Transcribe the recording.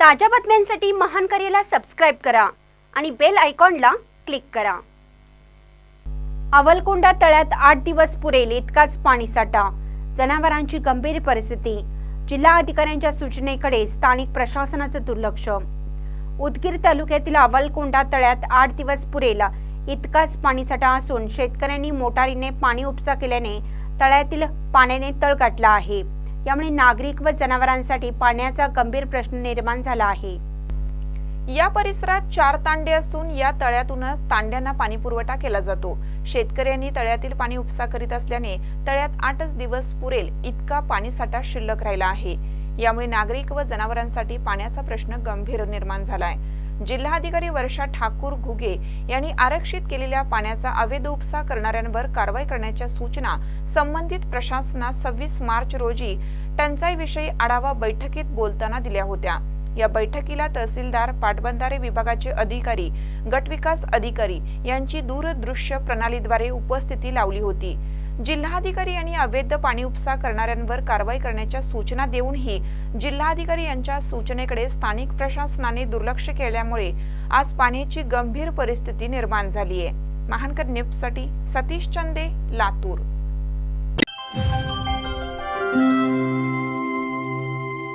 ताज्या बातम्यांसाठी महान करेला सबस्क्राईब करा आणि बेल आयकॉनला क्लिक करा. अवलकोंडा तळ्यात आठ दिवस पुरेल इतकाच पाणीसाठा जनावरांची गंभीर परिस्थिती. जिल्हा अधिकाऱ्यांच्या सूचनेकडे स्थानिक प्रशासनाचं दुर्लक्ष. उदगीर तालुक्यातील अवलकोंडा तळ्यात आठ दिवस पुरेल इतकाच पाणीसाठा असून शेतकऱ्यांनी मोटारीने पाणी उपसा केल्याने तळ्यातील पाण्याने तळ गाठला आहे. यामुळे नागरिक व जनावरांसाठी पाण्याचा गंभीर प्रश्न निर्माण झाला आहे. या परिसरात चार तांडे असून या तळ्यातूनच तांड्यांना पाणी पुरवठा केला जातो. शेतकऱ्यांनी तळ्यातील पाणी उपसा करीत असल्याने तळ्यात आठच दिवस पुरेल इतका पाणीसाठा शिल्लक राहिला आहे. यामुळे नागरिक व जनावरांसाठी पाण्याचा प्रश्न गंभीर निर्माण झाला आहे जिल्हाधिकारी वर्षा ठाकूर घुगे यांनी आरक्षित केलेल्या पाण्याचा अवैध उपसा करणाऱ्यांवर कारवाई करण्याच्या सूचना संबंधित प्रशासनास सव्वीस मार्च रोजी टंचाईविषयी आढावा बैठकीत बोलताना दिल्या होत्या. या बैठकीला तहसीलदार पाटबंधारे विभागाचे अधिकारी गटविकास अधिकारी यांची दूरदृश्य प्रणालीद्वारे उपस्थिती लावली होती. जिल्हाधिकारी यांनी अवैध पाणी उपसा करणाऱ्यांवर कारवाई करण्याच्या सूचना देऊनही जिल्हाधिकारी यांच्या सूचनेकडे स्थानिक प्रशासनाने दुर्लक्ष केल्यामुळे आज पाण्याची गंभीर परिस्थिती निर्माण झाली आहे महानकर न्यूजसाठी सतीश चंदे लातूर.